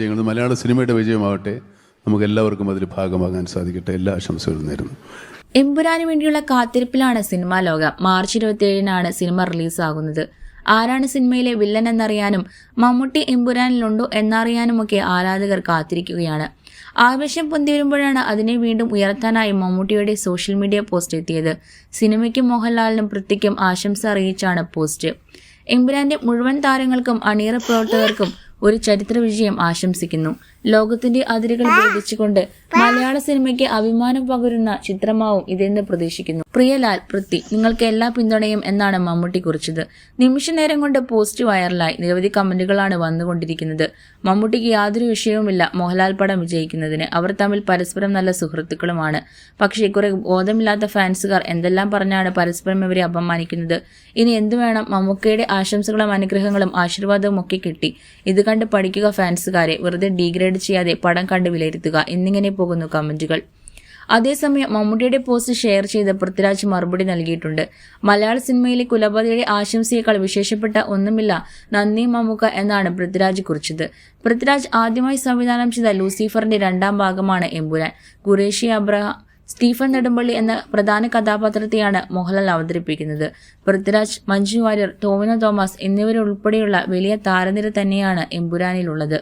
ഞങ്ങൾ മലയാള സിനിമയുടെ വിജയമാവട്ടെ. നമുക്ക് എല്ലാവർക്കും അതിൽ ഭാഗമാകാൻ സാധിക്കട്ടെ. എല്ലാ ആശംസകളും നേരുന്നു. എമ്പുരാന് വേണ്ടിയുള്ള കാത്തിരിപ്പിലാണ് സിനിമാ ലോകം. മാർച്ച് ഇരുപത്തിയേഴിനാണ് സിനിമ റിലീസാകുന്നത്. ആരാണ് സിനിമയിലെ വില്ലൻ എന്നറിയാനും മമ്മൂട്ടി എമ്പുരാനിലുണ്ടോ എന്നറിയാനുമൊക്കെ ആരാധകർ കാത്തിരിക്കുകയാണ്. ആവേശം പൊന്തി വരുമ്പോഴാണ് അതിനെ വീണ്ടും ഉയർത്താനായി മമ്മൂട്ടിയുടെ സോഷ്യൽ മീഡിയ പോസ്റ്റ് എത്തിയത്. സിനിമയ്ക്കും മോഹൻലാലിനും പൃഥ്വിക്കും ആശംസ അറിയിച്ചാണ് പോസ്റ്റ്. എമ്പുരാന്റെ മുഴുവൻ താരങ്ങൾക്കും അണിയറ പ്രവർത്തകർക്കും ഒരു ചരിത്ര വിജയം ആശംസിക്കുന്നു. ലോകത്തിന്റെ അതിരുകൾ ഭേദിച്ചുകൊണ്ട് മലയാള സിനിമയ്ക്ക് അഭിമാനം പകരുന്ന ചിത്രമാവും ഇതെന്ന് പ്രതീക്ഷിക്കുന്നു. പ്രിയലാൽ പൃഥ്വി നിങ്ങൾക്ക് എല്ലാ പിന്തുണയും എന്നാണ് മമ്മൂട്ടി കുറിച്ചത്. നിമിഷ നേരം കൊണ്ട് പോസ്റ്റ് വൈറലായി നിരവധി കമന്റുകളാണ് വന്നുകൊണ്ടിരിക്കുന്നത്. മമ്മൂട്ടിക്ക് യാതൊരു വിഷയവുമില്ല മോഹൻലാൽ പടം വിജയിക്കുന്നതിന്. അവർ തമ്മിൽ പരസ്പരം നല്ല സുഹൃത്തുക്കളുമാണ്. പക്ഷേ കുറെ ബോധമില്ലാത്ത ഫാൻസുകാർ എന്തെല്ലാം പറഞ്ഞാണ് പരസ്പരം ഇവരെ അപമാനിക്കുന്നത്? ഇനി എന്തു വേണം? മമ്മൂക്കയുടെ ആശംസകളും അനുഗ്രഹങ്ങളും ആശീർവാദവും ഒക്കെ കിട്ടി. ഇത് കണ്ട് പഠിക്കുക ഫാൻസുകാരെ. വെറുതെ ഡീഗ്രേഡ് ചെയ്യാതെ പടം കണ്ട് വിലയിരുത്തുക. എന്നിങ്ങനെ പോകുന്നു കമന്റുകൾ. അതേസമയം മമ്മൂട്ടിയുടെ പോസ്റ്റ് ഷെയർ ചെയ്ത് പൃഥ്വിരാജ് മറുപടി നൽകിയിട്ടുണ്ട്. മലയാള സിനിമയിലെ കുലപതിയുടെ ആശംസയേക്കാൾ വിശേഷപ്പെട്ട ഒന്നുമില്ല നന്ദി മമ്മൂക്ക എന്നാണ് പൃഥ്വിരാജ് കുറിച്ചത്. പൃഥ്വിരാജ് ആദ്യമായി സംവിധാനം ചെയ്ത ലൂസിഫറിന്റെ രണ്ടാം ഭാഗമാണ് എമ്പുരാൻ. ഖുറേഷി അബ്രഹാം സ്റ്റീഫൻ നെടുമ്പള്ളി എന്ന പ്രധാന കഥാപാത്രത്തെയാണ് മോഹൻലാൽ അവതരിപ്പിക്കുന്നത്. പൃഥ്വിരാജ് മഞ്ജു വാര്യർ ടോമിനോ തോമസ് എന്നിവരുൾപ്പെടെയുള്ള വലിയ താരനിര തന്നെയാണ് എമ്പുരാനിലുള്ളത്.